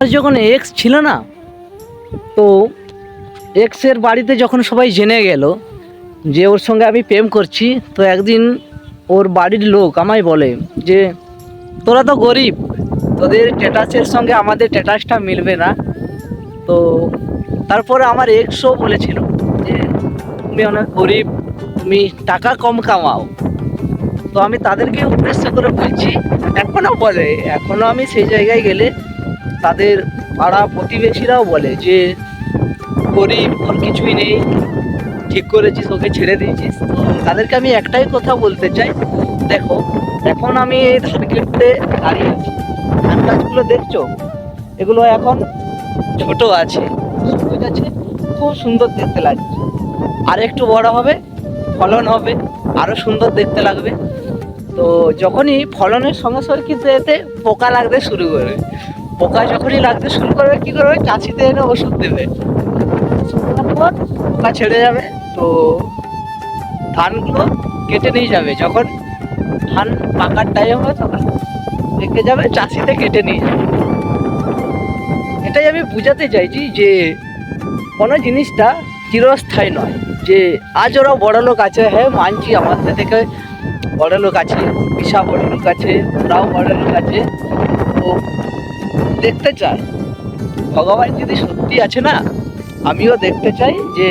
যখন এক্স ছিল না, তো এক্সের বাড়িতে যখন সবাই জেনে গেল যে ওর সঙ্গে আমি প্রেম করছি, তো একদিন ওর বাড়ির লোক আমায় বলে যে, তোরা তো গরিব, তোদের স্ট্যাটাসের সঙ্গে আমাদের স্ট্যাটাসটা মিলবে না। তো তারপরে আমার এক্সও বলেছিল যে, তুমি অনেক গরিব, তুমি টাকা কম কামাও। তো আমি তাদেরকে উদ্দেশ্য করে বলছি, এখনও বলে, এখনও আমি সেই জায়গায় গেলে তাদের পাড়া প্রতিবেশীরাও বলে যে, গরিব ওর কিছুই নেই, ঠিক করেছিস ওকে ছেড়ে দিয়েছিস তাদেরকে আমি একটাই কথা বলতে চাই, দেখো, এখন আমি এই ধান কেটে দাঁড়িয়ে আছি। ধান গাছগুলো দেখছ? এগুলো এখন ছোট আছে, সবুজ আছে, খুব সুন্দর দেখতে লাগছে। আর একটু বড় হবে, ফলন হবে আরও সুন্দর দেখতে লাগবে। তো যখনই ফলনের সঙ্গে সঙ্গে কিন্তু এতে পোকা লাগতে শুরু করবে। পোকা যখনই লাগতে শুরু করবে, কি করবে? চাষিতে এনে ওষুধ দেবে। পোকা ছেড়ে যাবে। তো ধানগুলো কেটে নিয়ে যাবে। যখন ধান পাকার টাইম হবে, তখন রেখে যাবে, চাষিতে কেটে নিয়ে যাবে। এটাই আমি বুঝাতে চাইছি যে, কোনো জিনিসটা চিরস্থায়ী নয়। যে আজ ওরা বড় লোক আছে হ্যাঁ মানছি, আমাদের থেকে বড় লোক আছে বিশা বড় লোক আছে, ওরাও বড় লোক আছে। তো দেখতে চাই। ভগবান যদি সত্যি আছে না, আমিও দেখতে চাই যে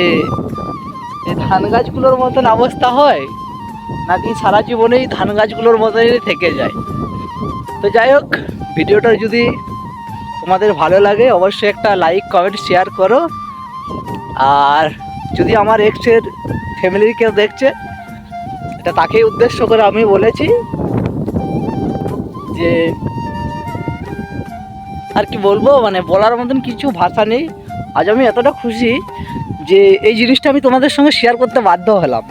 ধান গাছগুলোর মতন অবস্থা হয়, নাকি সারা জীবনেই ধান গাছগুলোর মতনই থেকে যায়। তো যাই হোক, ভিডিওটা যদি তোমাদের ভালো লাগে, অবশ্যই একটা লাইক কমেন্ট শেয়ার করো। আর যদি আমার এক্সের ফ্যামিলির কেউ দেখছে, এটা তাকেই উদ্দেশ্য করে আমি বলেছি যে আর কি বলব মানে বলার মতন কিছু ভাষা নেই। আজ আমি এতটা খুশি যে এই জিনিসটা আমি তোমাদের সঙ্গে শেয়ার করতে বাধ্য হলাম।